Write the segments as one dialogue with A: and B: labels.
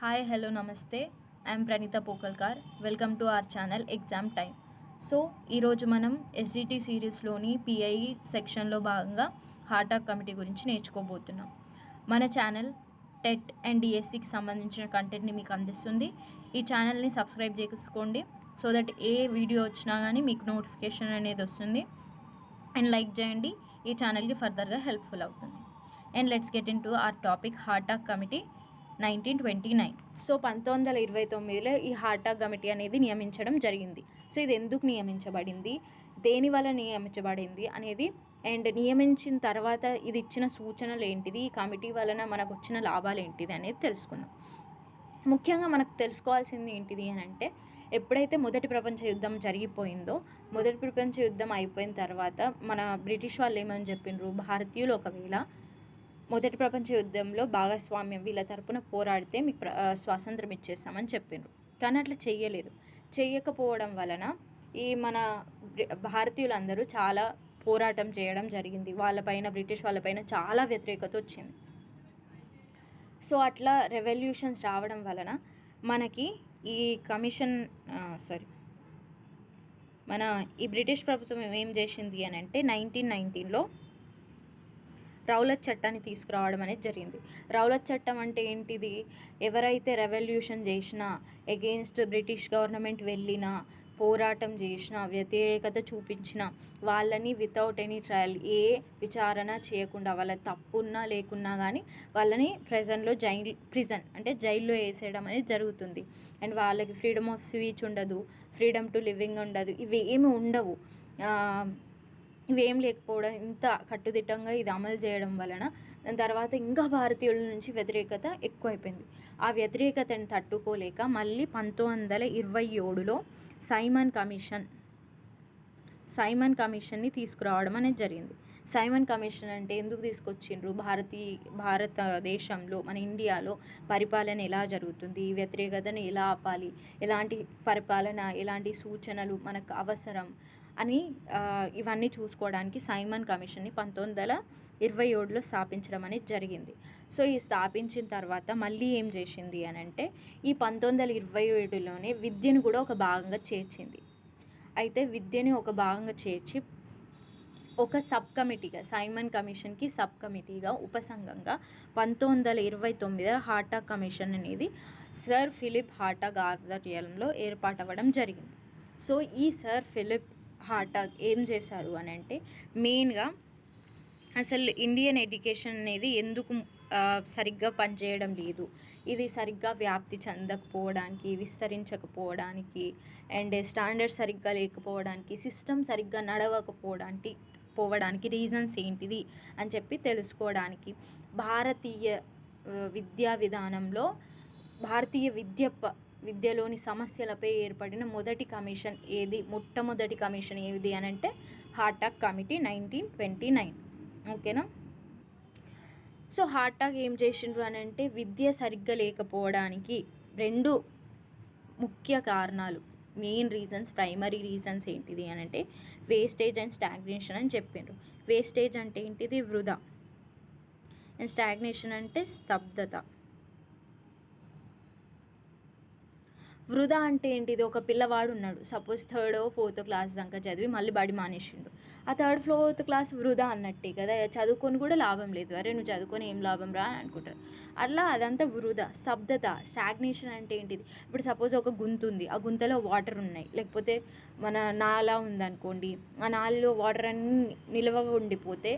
A: Hi hello నమస్తే I'm Praneetha Pokalkar welcome to our channel exam time so ఈరోజు మనం SGT సిరీస్లోని pi సెక్షన్లో భాగంగా హార్టాక్ కమిటీ గురించి నేర్చుకోబోతున్నాం. మన ఛానల్ టెట్ అండ్ డిఎస్సికి సంబంధించిన కంటెంట్ని మీకు అందిస్తుంది. ఈ ఛానల్ని సబ్స్క్రైబ్ చేసుకోండి సో దట్ ఏ వీడియో వచ్చినా కానీ మీకు నోటిఫికేషన్ అనేది వస్తుంది. అండ్ లైక్ చేయండి ఈ ఛానల్కి ఫర్దర్గా హెల్ప్ఫుల్ అవుతుంది. And let's get into our topic Hartog committee nineteen twenty nine. So పంతొమ్మిది వందల ఇరవై తొమ్మిదిలో ఈ హార్టాక్ కమిటీ అనేది నియమించడం జరిగింది. సో ఇది ఎందుకు నియమించబడింది? దేని వల్ల నియమించబడింది అనేది అండ్ నియమించిన తర్వాత ఇది ఇచ్చిన సూచనలు ఏంటిది? ఈ కమిటీ వలన మనకు వచ్చిన లాభాలు ఏంటిది అనేది తెలుసుకుందాం. ముఖ్యంగా మనకు తెలుసుకోవాల్సింది ఏంటిది అని అంటే ఎప్పుడైతే మొదటి ప్రపంచ యుద్ధం జరిగిపోయిందో మొదటి ప్రపంచ యుద్ధం అయిపోయిన తర్వాత మన బ్రిటిష్ వాళ్ళు ఏమని చెప్పిండ్రు భారతీయులు ఒకవేళ మొదటి ప్రపంచ యుద్ధంలో భాగస్వామ్యం వీళ్ళ తరపున పోరాడితే మీకు ప్ర- స్వాతంత్రం ఇచ్చేస్తామని చెప్పిండ్రు కానీ అట్లా చెయ్యలేదు చెయ్యకపోవడం వలన ఈ మన భారతీయులందరూ చాలా పోరాటం చేయడం జరిగింది. వాళ్ళపైన బ్రిటిష్ వాళ్ళపైన చాలా వ్యతిరేకత వచ్చింది. సో అట్లా రెవల్యూషన్స్ రావడం వలన మనకి ఈ కమిషన్ సారీ మన ఈ బ్రిటిష్ ప్రభుత్వం ఏం చేసింది అని అంటే నైన్టీన్ నైన్టీన్లో రౌలత్ చట్టాన్ని తీసుకురావడం అనేది జరిగింది. రౌలత్ చట్టం అంటే ఏంటిది? ఎవరైతే రెవల్యూషన్ చేసినా ఎగెయిన్స్ట్ బ్రిటిష్ గవర్నమెంట్ వెళ్ళినా పోరాటం చేసిన వ్యతిరేకత చూపించిన వాళ్ళని వితౌట్ ఎనీ ట్రయల్ ఏ విచారణ చేయకుండా వాళ్ళ తప్పున్నా లేకున్నా కానీ వాళ్ళని ప్రెజెంట్లో జైల్ ప్రిజన్ అంటే జైల్లో వేసేయడం అనేది జరుగుతుంది. అండ్ వాళ్ళకి ఫ్రీడమ్ ఆఫ్ స్పీచ్ ఉండదు ఫ్రీడమ్ టు లివింగ్ ఉండదు ఇవి ఏమి ఉండవు. ఇవేం లేకపోవడం ఇంత కట్టుదిట్టంగా ఇది అమలు చేయడం వలన దాని తర్వాత ఇంకా భారతీయుల నుంచి వ్యతిరేకత ఎక్కువైపోయింది. ఆ వ్యతిరేకతని తట్టుకోలేక మళ్ళీ పంతొమ్మిది వందల ఇరవై ఏడులో సైమన్ కమిషన్ సైమన్ కమిషన్ని తీసుకురావడం అనేది జరిగింది. సైమన్ కమిషన్ అంటే ఎందుకు తీసుకొచ్చిండ్రు? భారతీయ భారతదేశంలో మన ఇండియాలో పరిపాలన ఎలా జరుగుతుంది? వ్యతిరేకతను ఎలా ఆపాలి? ఎలాంటి పరిపాలన ఎలాంటి సూచనలు మనకు అవసరం? అని ఇవన్నీ చూసుకోవడానికి సైమన్ కమిషన్ని పంతొమ్మిది వందల ఇరవై ఏడులో స్థాపించడం అనేది జరిగింది. సో ఈ స్థాపించిన తర్వాత మళ్ళీ ఏం చేసింది అని అంటే ఈ పంతొమ్మిది వందల ఇరవై ఏడులోనే విద్యను కూడా ఒక భాగంగా చేర్చింది. అయితే విద్యని ఒక భాగంగా చేర్చి ఒక సబ్ కమిటీగా సైమన్ కమిషన్కి సబ్ కమిటీగా ఉపసంఘంగా పంతొమ్మిది వందల ఇరవై తొమ్మిది హాటా కమిషన్ అనేది సర్ ఫిలిప్ హాటా ఆధ్వర్యంలో ఏర్పాటవ్వడం జరిగింది. సో ఈ సర్ ఫిలిప్ హార్టాగ్ ఏం చేశారు అని అంటే మెయిన్గా అసలు ఇండియన్ ఎడ్యుకేషన్ అనేది ఎందుకు సరిగ్గా పనిచేయడం లేదు. ఇది సరిగ్గా వ్యాప్తి చెందకపోవడానికి విస్తరించకపోవడానికి అండ్ స్టాండర్డ్ సరిగ్గా లేకపోవడానికి సిస్టమ్ సరిగ్గా నడవకపోవడానికి పోవడానికి రీజన్స్ ఏంటిది అని చెప్పి తెలుసుకోవడానికి భారతీయ విద్యా విధానంలో భారతీయ విద్య ప విద్యలోని సమస్యలపై ఏర్పడిన మొదటి కమిషన్ ఏది? మొట్టమొదటి కమిషన్ ఏది అని అంటే Hartog committee nineteen twenty nine. ఓకేనా? సో హార్టాక్ ఏం చేసిండ్రు అని అంటే విద్య సరిగ్గా లేకపోవడానికి రెండు ముఖ్య కారణాలు మెయిన్ రీజన్స్ ప్రైమరీ రీజన్స్ ఏంటిది అని అంటే వేస్టేజ్ అండ్ స్టాగ్నేషన్ అని చెప్పిండ్రు వేస్టేజ్ అంటే ఏంటిది? వృధా. అండ్ స్టాగ్నేషన్ అంటే స్తబ్దత. వృధా అంటే ఏంటిది? ఒక పిల్లవాడు ఉన్నాడు. సపోజ్ థర్డ్ ఫోర్త్ క్లాస్ దాకా చదివి మళ్ళీ బడి మానేసిండు. ఆ థర్డ్ ఫోర్త్ క్లాస్ వృధా అన్నట్టే కదా? చదువుకొని కూడా లాభం లేదు. అరే నువ్వు చదువుకొని ఏం లాభం రా అని అనుకుంటారు అట్లా అదంతా వృధా స్తబ్దత స్టాగ్నేషన్ అంటే ఏంటిది? ఇప్పుడు సపోజ్ ఒక గుంత ఉంది. ఆ గుంతలో వాటర్ ఉన్నాయి. లేకపోతే మన నాలా ఉందనుకోండి ఆ నాలలో వాటర్ అన్ని నిల్వ ఉండిపోతే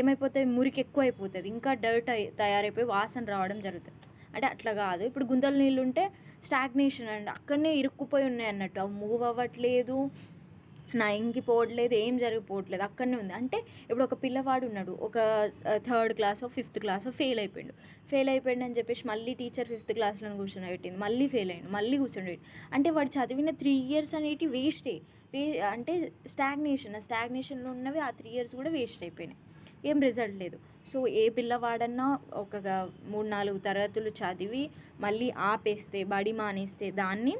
A: ఏమైపోతాయి? మురికి ఎక్కువ అయిపోతుంది ఇంకా డర్ట్ అయి తయారైపోయి వాసన రావడం జరుగుతుంది. అంటే అట్లా కాదు. ఇప్పుడు గుంతల నీళ్ళు ఉంటే స్టాగ్నేషన్ అండి అక్కడనే ఇరుక్కుపోయి ఉన్నాయి అన్నట్టు. అవి మూవ్ అవ్వట్లేదు నా ఇంకిపోవట్లేదు ఏం జరిగిపోవట్లేదు అక్కడనే ఉంది. అంటే ఇప్పుడు ఒక పిల్లవాడు ఉన్నాడు ఒక third class fifth class fail అయిపోయాడు. ఫెయిల్ అయిపోయాడు అని చెప్పేసి మళ్ళీ టీచర్ ఫిఫ్త్ క్లాస్లో కూర్చొని మళ్ళీ ఫెయిల్ అయ్యాడు మళ్ళీ కూర్చొని అంటే వాడు చదివిన త్రీ ఇయర్స్ అనేటివి వేస్టే వే అంటే స్టాగ్నేషన్ ఆ స్టాగ్నేషన్లో ఉన్నవి ఆ త్రీ ఇయర్స్ కూడా వేస్ట్ అయిపోయినాయి. ఏం రిజల్ట్ లేదు. సో ఏ పిల్లవాడన్నా ఒక మూడు నాలుగు తరగతులు చదివి మళ్ళీ ఆపేస్తే బడి మానేస్తే దాన్ని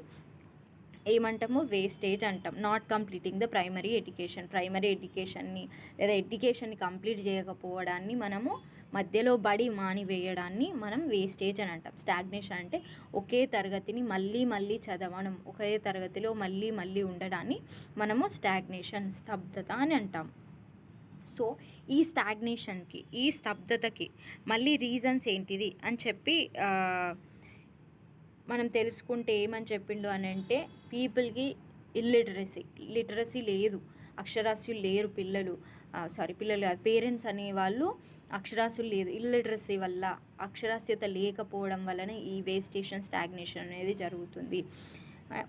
A: ఏమంటాము? వేస్టేజ్ అంటాం. Not completing the primary education. Primary ఎడ్యుకేషన్ని లేదా ఎడ్యుకేషన్ని కంప్లీట్ చేయకపోవడాన్ని మనము మధ్యలో బడి మానివేయడాన్ని మనం వేస్టేజ్ అని అంటాం. స్టాగ్నేషన్ అంటే ఒకే తరగతిని మళ్ళీ మళ్ళీ చదవడం ఒకే తరగతిలో మళ్ళీ మళ్ళీ ఉండడాన్ని మనము స్టాగ్నేషన్ స్తబ్దత అని అంటాం. సో ఈ స్టాగ్నేషన్కి ఈ స్తబ్దతకి మళ్ళీ రీజన్స్ ఏంటిది అని చెప్పి మనం తెలుసుకుంటే ఏమని చెప్పిండు అని అంటే పీపుల్కి ఇల్లిటరసీ లిటరసీ లేదు అక్షరాస్యులు లేరు పిల్లలు. సారీ పిల్లలు కాదు పేరెంట్స్ అనే వాళ్ళు అక్షరాస్యులు లేదు. ఇల్లిటరసీ వల్ల అక్షరాస్యత లేకపోవడం వలన ఈ వేస్టేషన్ స్టాగ్నేషన్ అనేది జరుగుతుంది.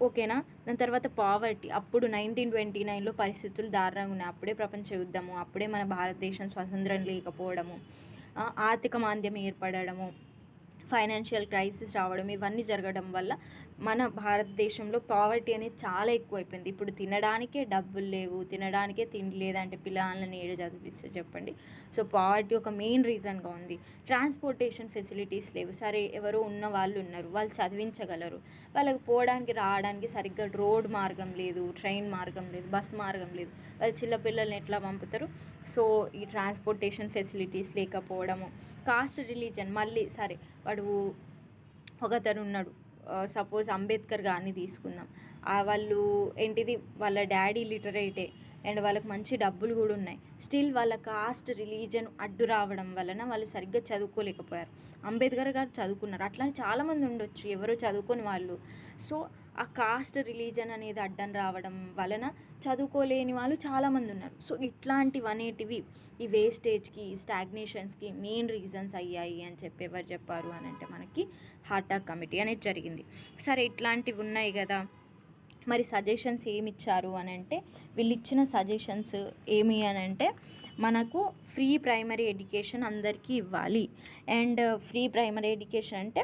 A: ఓకేనా? దాని తర్వాత పావర్టీ. అప్పుడు నైన్టీన్ ట్వంటీ నైన్లో పరిస్థితులు దారుణంగా ఉన్నాయి. అప్పుడే ప్రపంచ యుద్ధము అప్పుడే మన భారతదేశం స్వతంత్రం లేకపోవడము ఆర్థిక మాంద్యం ఏర్పడడము ఫైనాన్షియల్ క్రైసిస్ రావడం ఇవన్నీ జరగడం వల్ల మన భారతదేశంలో పావర్టీ అనేది చాలా ఎక్కువైపోయింది. ఇప్పుడు తినడానికే డబ్బులు లేవు తినడానికే తిండి లేదంటే పిల్లలని ఏడు చదివిస్తే చెప్పండి. సో పావర్టీ ఒక మెయిన్ రీజన్గా ఉంది. ట్రాన్స్పోర్టేషన్ ఫెసిలిటీస్ లేవు. సరే ఎవరో ఉన్న వాళ్ళు ఉన్నారు. వాళ్ళు చదివించగలరు. వాళ్ళకి పోవడానికి రావడానికి సరిగ్గా రోడ్ మార్గం లేదు ట్రైన్ మార్గం లేదు బస్ మార్గం లేదు. వాళ్ళు చిన్న పిల్లల్ని ఎట్లా పంపుతారు? సో ఈ ట్రాన్స్పోర్టేషన్ ఫెసిలిటీస్ లేకపోవడము. కాస్ట్ రిలీజన్ మళ్ళీ సరే వాడు ఒకతను ఉన్నాడు. సపోజ్ అంబేద్కర్ గారిని తీసుకుందాం. వాళ్ళు ఏంటిది? వాళ్ళ డాడీ లిటరేటే అండ్ వాళ్ళకి మంచి డబ్బులు కూడా ఉన్నాయి. స్టిల్ వాళ్ళ కాస్ట్ రిలీజన్ అడ్డు రావడం వలన వాళ్ళు సరిగ్గా చదువుకోలేకపోయారు. అంబేద్కర్ గారు చదువుకున్నారు. అట్లానే చాలామంది ఉండొచ్చు. ఎవరో చదువుకొని వాళ్ళు. సో ఆ కాస్ట్ రిలీజన్ అనేది అడ్డం రావడం వలన చదువుకోలేని వాళ్ళు చాలామంది ఉన్నారు. సో ఇట్లాంటివి అనేటివి ఈ వేస్టేజ్కి స్టాగ్నేషన్స్కి మెయిన్ రీజన్స్ అయ్యాయి అని చెప్పి ఎవరు చెప్పారు అని అంటే మనకి హార్టాక్ కమిటీ అనేది జరిగింది. సరే ఇట్లాంటివి ఉన్నాయి కదా. మరి సజెషన్స్ ఏమి ఇచ్చారు అని అంటే వీళ్ళు ఇచ్చిన సజెషన్స్ ఏమి అని అంటే మనకు ఫ్రీ ప్రైమరీ ఎడ్యుకేషన్ అందరికీ ఇవ్వాలి. అండ్ ఫ్రీ ప్రైమరీ ఎడ్యుకేషన్ అంటే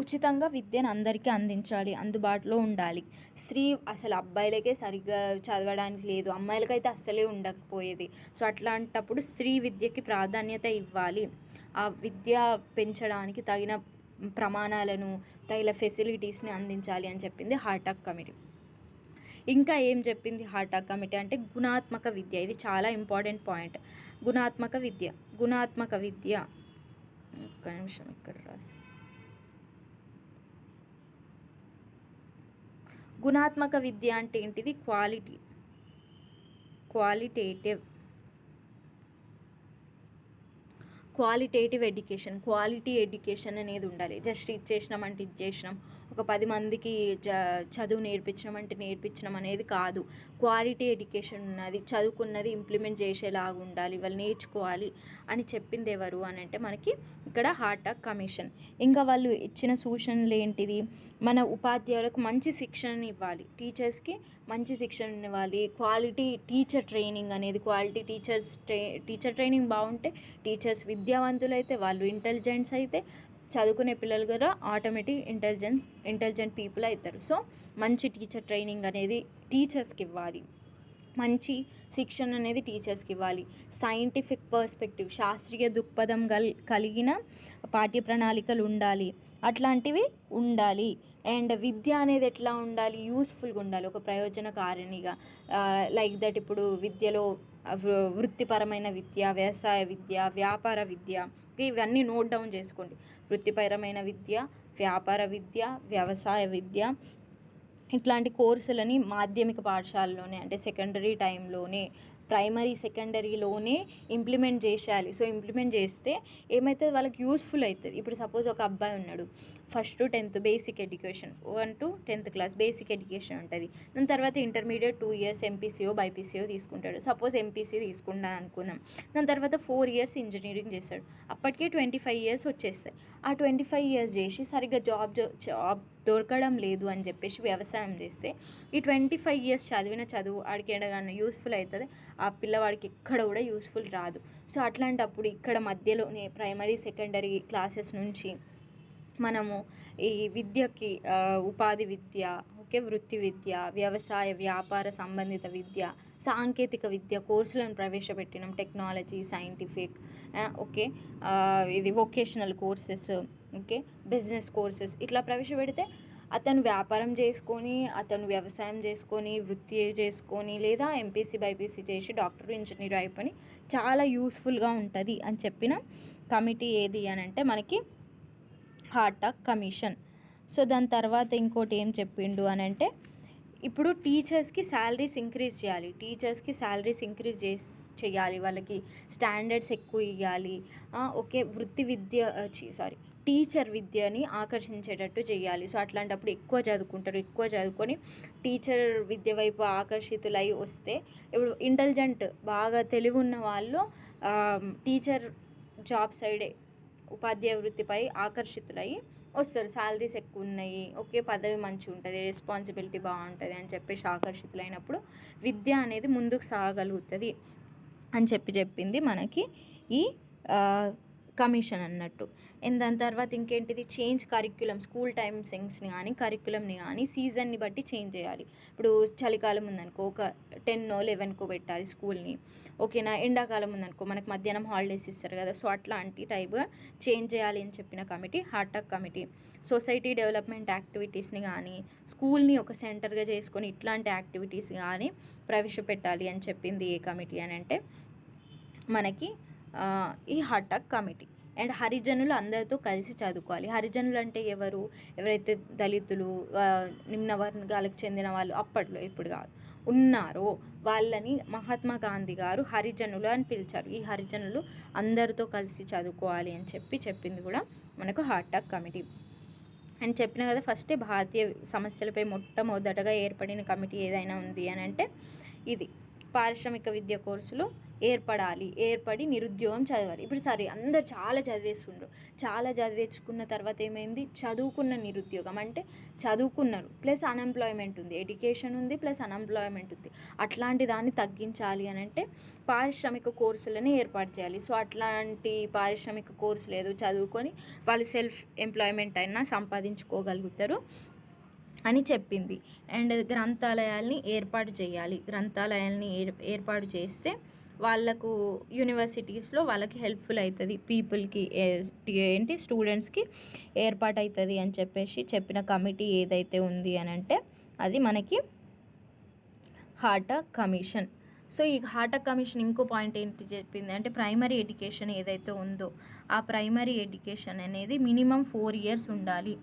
A: ఉచితంగా విద్యను అందరికీ అందించాలి అందుబాటులో ఉండాలి. స్త్రీ అసలు అబ్బాయిలకే సరిగ్గా చదవడానికి లేదు అమ్మాయిలకైతే అస్సలే ఉండకపోయేది. సో అట్లాంటప్పుడు స్త్రీ విద్యకి ప్రాధాన్యత ఇవ్వాలి. ఆ విద్య పెంచడానికి తగిన ప్రమాణాలను తగిన ఫెసిలిటీస్ని అందించాలి అని చెప్పింది హార్టాక్ కమిటీ. ఇంకా ఏం చెప్పింది హార్టాక్ కమిటీ అంటే గుణాత్మక విద్య. ఇది చాలా ఇంపార్టెంట్ పాయింట్. గుణాత్మక విద్య. గుణాత్మక విద్య. ఒక్క నిమిషం ఇక్కడ రాసి గుణాత్మక విద్య అంటే ఏంటిది? Quality. Qualitative. Qualitative education. Quality education అనేది ఉండాలి. జస్ట్ ఇచ్చేసినాం అంటే ఇచ్చేసినాం ఒక పది మందికి చ చదువు నేర్పించడం అంటే నేర్పించడం అనేది కాదు. క్వాలిటీ ఎడ్యుకేషన్ ఉన్నది చదువుకున్నది ఇంప్లిమెంట్ చేసేలాగా ఉండాలి వాళ్ళు నేర్చుకోవాలి అని చెప్పింది ఎవరు అని అంటే మనకి ఇక్కడ హార్టాక్ కమిషన్. ఇంకా వాళ్ళు ఇచ్చిన సూచనలు ఏంటిది? మన ఉపాధ్యాయులకు మంచి శిక్షణ ఇవ్వాలి. టీచర్స్కి మంచి శిక్షణ ఇవ్వాలి. క్వాలిటీ టీచర్ ట్రైనింగ్ అనేది quality teachers try teacher training బాగుంటే టీచర్స్ విద్యావంతులు అయితే వాళ్ళు ఇంటెలిజెంట్స్ అయితే చదువుకునే పిల్లలు కూడా ఆటోమేటిక్ ఇంటెలిజెన్స్ ఇంటెలిజెంట్ పీపుల్ అవుతారు. సో మంచి టీచర్ ట్రైనింగ్ అనేది టీచర్స్కి ఇవ్వాలి. మంచి శిక్షణ అనేది టీచర్స్కి ఇవ్వాలి. సైంటిఫిక్ పర్స్పెక్టివ్ శాస్త్రీయ దృక్పథం గల్ కలిగిన పాఠ్య ప్రణాళికలు ఉండాలి. అట్లాంటివి ఉండాలి. అండ్ విద్య అనేది ఎట్లా ఉండాలి? యూస్ఫుల్గా ఉండాలి. ఒక ప్రయోజనకారిణిగా. లైక్ దట్ ఇప్పుడు విద్యలో వృత్తిపరమైన విద్య వ్యవసాయ విద్య వ్యాపార విద్య ఇవన్నీ నోట్ డౌన్ చేసుకోండి. వృత్తిపరమైన విద్య వ్యాపార విద్య వ్యవసాయ విద్య ఇట్లాంటి కోర్సులని మాధ్యమిక పాఠశాలలోనే అంటే సెకండరీ టైంలోనే ప్రైమరీ సెకండరీలోనే ఇంప్లిమెంట్ చేసేయాలి. సో ఇంప్లిమెంట్ చేస్తే ఏమవుతుంది వాళ్ళకి యూస్ఫుల్ అవుతుంది ఇప్పుడు సపోజ్ ఒక అబ్బాయి ఉన్నాడు. First to tenth basic education one to tenth class basic education ఉంటుంది. దాని తర్వాత ఇంటర్మీడియట్ టూ ఇయర్స్ ఎంపీసీఓ బైపీసీఓ తీసుకుంటాడు. సపోజ్ ఎంపీసీ తీసుకుంటా అనుకున్నాం. దాని తర్వాత ఫోర్ ఇయర్స్ ఇంజనీరింగ్ చేస్తాడు. అప్పటికే ట్వంటీ ఫైవ్ ఇయర్స్ వచ్చేస్తాయి. ఆ ట్వంటీ ఫైవ్ ఇయర్స్ చేసి సరిగ్గా జాబ్ జాబ్ దొరకడం లేదు అని చెప్పేసి వ్యవసాయం చేస్తే ఈ ట్వంటీ ఫైవ్ ఇయర్స్ చదివిన చదువు ఆడికి ఎడగానే యూస్ఫుల్ అవుతుంది. ఆ పిల్లవాడికి ఎక్కడ కూడా యూస్ఫుల్ రాదు. సో అట్లాంటప్పుడు ఇక్కడ మధ్యలోనే ప్రైమరీ సెకండరీ క్లాసెస్ నుంచి మనము ఈ విద్యకి ఉపాధి విద్య ఓకే వృత్తి విద్య వ్యవసాయ వ్యాపార సంబంధిత విద్య సాంకేతిక విద్య కోర్సులను ప్రవేశపెట్టినాం టెక్నాలజీ సైంటిఫిక్ ఓకే ఇది vocational courses okay business courses ఇట్లా ప్రవేశపెడితే అతను వ్యాపారం చేసుకొని అతను వ్యవసాయం చేసుకొని వృత్తి చేసుకొని లేదా ఎంపీసీ బైపీసీ చేసి డాక్టర్ ఇంజనీర్ అయిపోయి చాలా యూస్ఫుల్గా ఉంటుంది అని చెప్పిన కమిటీ ఏది అని అంటే మనకి హార్ట్ టాక్ కమిషన్. సో దాని తర్వాత ఇంకోటి ఏం చెప్పిండు అని అంటే ఇప్పుడు టీచర్స్కి శాలరీస్ ఇంక్రీజ్ చేయాలి. టీచర్స్కి శాలరీస్ ఇంక్రీజ్ చేసి చేయాలి. వాళ్ళకి స్టాండర్డ్స్ ఎక్కువ ఇవ్వాలి ఓకే వృత్తి విద్య సారీ టీచర్ విద్యని ఆకర్షించేటట్టు చేయాలి. సో అట్లాంటప్పుడు ఎక్కువ చదువుకుంటారు. ఎక్కువ చదువుకొని టీచర్ విద్య వైపు ఆకర్షితులై వస్తే ఇప్పుడు ఇంటెలిజెంట్ బాగా తెలివి ఉన్న వాళ్ళు టీచర్ జాబ్ సైడే ఉపాధ్యాయ వృత్తిపై ఆకర్షితులై వస్తారు. శాలరీస్ ఎక్కువ ఉన్నాయి ఓకే పదవి మంచిగా ఉంటుంది రెస్పాన్సిబిలిటీ బాగుంటుంది అని చెప్పేసి ఆకర్షితులైనప్పుడు విద్య అనేది ముందుకు సాగలుగుతుంది అని చెప్పి చెప్పింది మనకి ఈ కమిషన్ అన్నట్టు. దాని తర్వాత ఇంకేంటిది? చేంజ్ కరిక్యులం స్కూల్ టైమింగ్స్ని కానీ కరిక్యులంని కానీ సీజన్ని బట్టి చేంజ్ చేయాలి. ఇప్పుడు చలికాలం ఉందనుకో ఒక టెన్నో లెవెన్కో పెట్టాలి స్కూల్ని ఓకేనా ఎండాకాలం ఉందనుకో మనకు మధ్యాహ్నం హాలిడేస్ ఇస్తారు కదా? సో అట్లాంటి టైప్గా చేంజ్ చేయాలి అని చెప్పిన committee Hartog committee society development యాక్టివిటీస్ని కానీ స్కూల్ని ఒక సెంటర్గా చేసుకొని ఇట్లాంటి యాక్టివిటీస్ కానీ ప్రవేశపెట్టాలి అని చెప్పింది ఏ కమిటీ అని అంటే మనకి ఈ హార్టాక్ కమిటీ అండ్ హరిజనులు అందరితో కలిసి చదువుకోవాలి. హరిజనులు అంటే ఎవరు? ఎవరైతే దళితులు నిమ్న వర్గాలకు చెందిన వాళ్ళు అప్పట్లో ఇప్పుడు కాదు. ఉన్నారో వాళ్ళని మహాత్మా గాంధీ గారు హరిజనులు అని పిలిచారు. ఈ హరిజనులు అందరితో కలిసి చదువుకోవాలి అని చెప్పి చెప్పింది కూడా మనకు హార్టాక్ కమిటీ అని చెప్పిన కదా ఫస్టే భారతీయ సమస్యలపై మొట్టమొదటగా ఏర్పడిన కమిటీ ఏదైనా ఉంది అని అంటే ఇది. పారిశ్రామిక విద్య కోర్సులు ఏర్పడాలి ఏర్పడి నిరుద్యోగం చదవాలి. ఇప్పుడు సరే అందరు చాలా చదివేసుకుండ్రు చాలా చదివేసుకున్న తర్వాత ఏమైంది? చదువుకున్న నిరుద్యోగం. అంటే చదువుకున్నారు ప్లస్ అన్ఎంప్లాయ్మెంట్ ఉంది. ఎడ్యుకేషన్ ఉంది ప్లస్ అన్ఎంప్లాయ్మెంట్ ఉంది. అట్లాంటి దాన్ని తగ్గించాలి అని అంటే పారిశ్రామిక కోర్సులని ఏర్పాటు చేయాలి. సో అట్లాంటి పారిశ్రామిక కోర్సులు ఏదో చదువుకొని వాళ్ళు సెల్ఫ్ ఎంప్లాయ్మెంట్ అయినా సంపాదించుకోగలుగుతారు అని చెప్పింది. అండ్ గ్రంథాలయాల్ని ఏర్పాటు చేయాలి. గ్రంథాలయాల్ని ఏర్పాటు చేస్తే వాళ్ళకు యూనివర్సిటీస్లో వాళ్ళకి హెల్ప్ఫుల్ అవుతుంది. పీపుల్కి ఏంటి స్టూడెంట్స్కి ఏర్పాటు అవుతుంది అని చెప్పేసి చెప్పిన కమిటీ ఏదైతే ఉంది అని అంటే అది మనకి హార్టా కమిషన్. సో ఈ హార్టా కమిషన్ ఇంకో పాయింట్ ఏంటి చెప్పింది అంటే ప్రైమరీ ఎడ్యుకేషన్ ఏదైతే ఉందో ఆ ప్రైమరీ ఎడ్యుకేషన్ అనేది మినిమం ఫోర్ ఇయర్స్ ఉండాలి.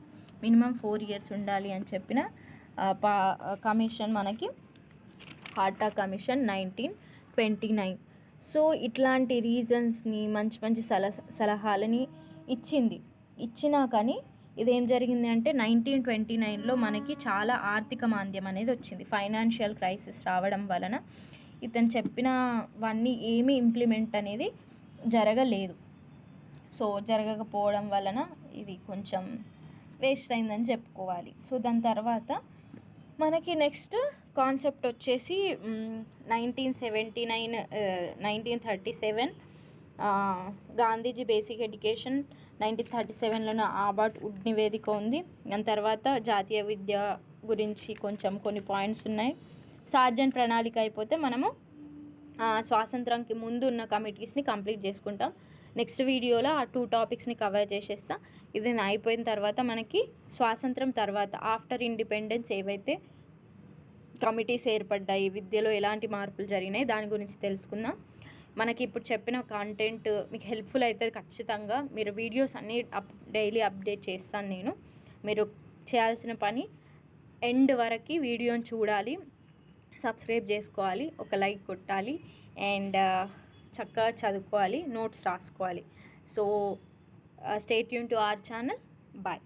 A: మినిమం ఫోర్ ఇయర్స్ ఉండాలి అని చెప్పిన పా కమిషన్ మనకి Hartog commission nineteen twenty nine so ఇట్లాంటి రీజన్స్ని మంచి మంచి సలహా సలహాలని ఇచ్చింది. ఇచ్చినా కానీ ఇదేం జరిగింది అంటే నైన్టీన్ ట్వంటీ నైన్లో మనకి చాలా ఆర్థిక మాంద్యం అనేది వచ్చింది. ఫైనాన్షియల్ క్రైసిస్ రావడం వలన ఇతను చెప్పినవన్నీ ఏమీ ఇంప్లిమెంట్ అనేది జరగలేదు. సో జరగకపోవడం వలన ఇది కొంచెం వేస్ట్ అయిందని చెప్పుకోవాలి. సో దాని తర్వాత మనకి నెక్స్ట్ కాన్సెప్ట్ వచ్చేసి nineteen seventy nine nineteen thirty seven Gandhiji basic education nineteen thirty సెవెన్లోనే Abbott Wood నివేదిక ఉంది. దాని తర్వాత జాతీయ విద్య గురించి కొంచెం కొన్ని పాయింట్స్ ఉన్నాయి. సార్జన్ ప్రణాళిక అయిపోతే మనము స్వాతంత్రంకి ముందు ఉన్న కమిటీస్ని కంప్లీట్ చేసుకుంటాం. నెక్స్ట్ వీడియోలో ఆ టూ టాపిక్స్ని కవర్ చేసేస్తా. ఇది అయిపోయిన తర్వాత మనకి స్వాతంత్రం తర్వాత ఆఫ్టర్ ఇండిపెండెన్స్ ఏవైతే కమిటీస్ ఏర్పడ్డాయి విద్యలో ఎలాంటి మార్పులు జరిగినాయి దాని గురించి తెలుసుకుందాం. మనకి ఇప్పుడు చెప్పిన కంటెంట్ మీకు హెల్ప్ఫుల్ అవుతుంది ఖచ్చితంగా. మీరు వీడియోస్ అన్నీ అప్ డైలీ అప్డేట్ చేస్తాను నేను. మీరు చేయాల్సిన పని ఎండ్ వరకు వీడియోని చూడాలి సబ్స్క్రైబ్ చేసుకోవాలి ఒక లైక్ కొట్టాలి అండ్ uh, చక్కగా చదువుకోవాలి నోట్స్ రాసుకోవాలి. సో స్టేట్ యూన్ టు ఆర్ ఛానల్ బాయ్